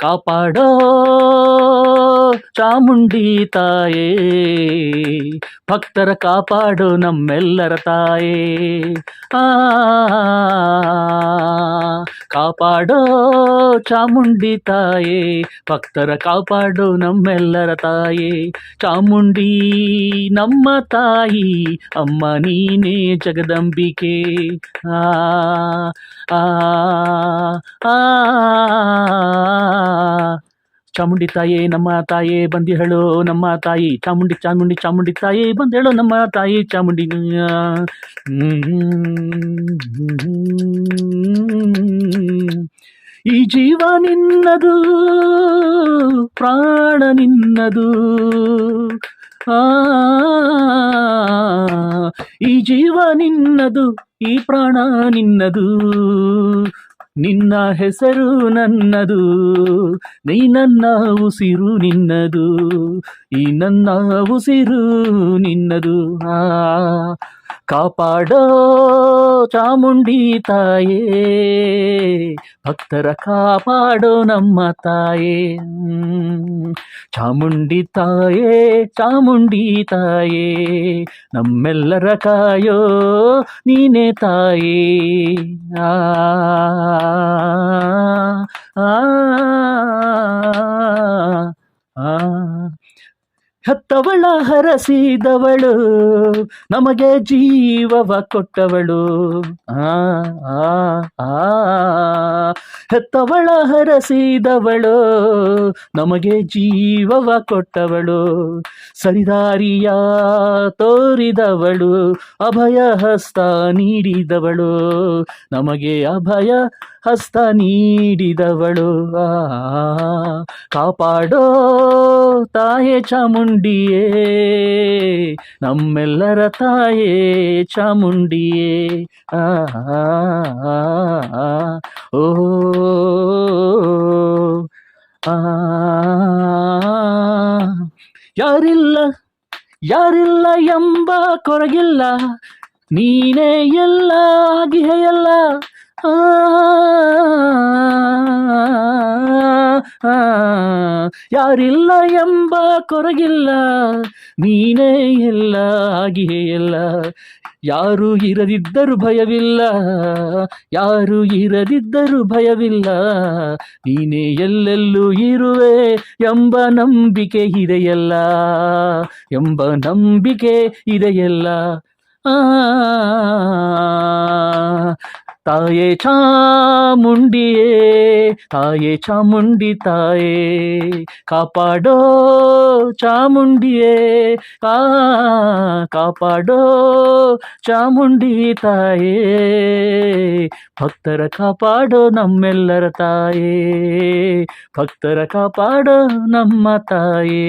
காப்பாடோ. ಚಾಮುಂಡಿ ತಾಯೇ ಭಕ್ತರ ಕಾಪಾಡು ನಮ್ಮೆಲ್ಲರ ತಾಯೇ ಆ ಕಾಪಾಡೋ ಚಾಮುಂಡಿ ತಾಯೇ ಭಕ್ತರ ಕಾಪಾಡು ನಮ್ಮೆಲ್ಲರ ತಾಯೇ ಚಾಮುಂಡಿ ನಮ್ಮ ತಾಯಿ ಅಮ್ಮ ನೀನೇ ಜಗದಂಬಿಕೆ ಆ ಆ ಆ ಚಾಮುಂಡಿ ತಾಯಿ, ನಮ್ಮ ತಾಯಿ ಬಂದು ಹೇಳು, ನಮ್ಮ ತಾಯಿ. ಚಾಮುಂಡಿ ಚಾಮುಂಡಿ ಚಾಮುಂಡಿ ತಾಯಿ ಬಂದು ಹೇಳು, ನಮ್ಮ ತಾಯಿ ಚಾಮುಂಡಿ. ಈ ಜೀವ ನಿನ್ನದು, ಪ್ರಾಣ ನಿನ್ನದು. ಆ, ಈ ಜೀವ ನಿನ್ನದು, ಈ ಪ್ರಾಣ ನಿನ್ನದು. ನಿನ್ನ ಹೆಸರು ನನ್ನದು ನೀ ನನ್ನ ಉಸಿರು ನಿನ್ನದು ಈ ನನ್ನ ಉಸಿರು ನಿನ್ನದು. ಆ ಕಾಪಾಡೋ ಚಾಮುಂಡಿ ತಾಯೇ ಭಕ್ತರ ಕಾಪಾಡೋ ನಮ್ಮ ತಾಯೇ ಹ್ಮ್. ಚಾಮುಂಡಿ ತಾಯೇ ಚಾಮುಂಡಿ ತಾಯೇ ನಮ್ಮೆಲ್ಲರ ಕಾಯೋ ನೀನೇ ತಾಯೇ ಆ ಆ, ಆ. ಹೆತ್ತವಳ ಹರಸಿದವಳು, ನಮಗೆ ಜೀವವ ಕೊಟ್ಟವಳು. ಆ ಆ ಹೆತ್ತವಳ ಹರಸಿದವಳು, ನಮಗೆ ಜೀವವ ಕೊಟ್ಟವಳು. ಸರಿದಾರಿಯ ತೋರಿದವಳು ಅಭಯ ಹಸ್ತ ನೀಡಿದವಳು. ನಮಗೆ ಅಭಯ ಹಸ್ತ ನೀಡಿದವಳು. ಕಾಪಾಡೋ ತಾಯೇ ಚಾಮುಂಡಿಯೇ ನಮ್ಮೆಲ್ಲರ ತಾಯೇ ಚಾಮುಂಡಿಯೇ. ಆ ಓ ಆ ಯಾರಿಲ್ಲ ಯಾರಿಲ್ಲ ಎಂಬ ಕೊರಗಿಲ್ಲ ನೀನೇ ಎಲ್ಲ ಆಗಿಹೆಯಲ್ಲ ಆ, ಯಾರಿಲ್ಲ ಎಂಬ ಕೊರಗಿಲ್ಲ, ನೀನೇ ಎಲ್ಲ ಆಗಿಯೇ ಎಲ್ಲ. ಯಾರು ಇರದಿದ್ದರೂ ಭಯವಿಲ್ಲ, ಯಾರು ಇರದಿದ್ದರೂ ಭಯವಿಲ್ಲ. ನೀನೇ ಎಲ್ಲೆಲ್ಲೂ ಇರುವೆ ಎಂಬ ನಂಬಿಕೆ ಇದೆಯಲ್ಲ, ಎಂಬ ನಂಬಿಕೆ ಇದೆಯಲ್ಲ. ಆ ತಾಯೇ ಚಾಮುಂಡಿಯೇ ತಾಯೇ ಚಾಮುಂಡಿ ತಾಯೇ ಕಾಪಾಡೋ ಚಾಮುಂಡಿಯೇ ಆ ಕಾಪಾಡೋ ಚಾಮುಂಡಿ ತಾಯೇ ಭಕ್ತರ ಕಾಪಾಡೋ ನಮ್ಮೆಲ್ಲರ ತಾಯೇ ಭಕ್ತರ ಕಾಪಾಡೋ ನಮ್ಮ ತಾಯೇ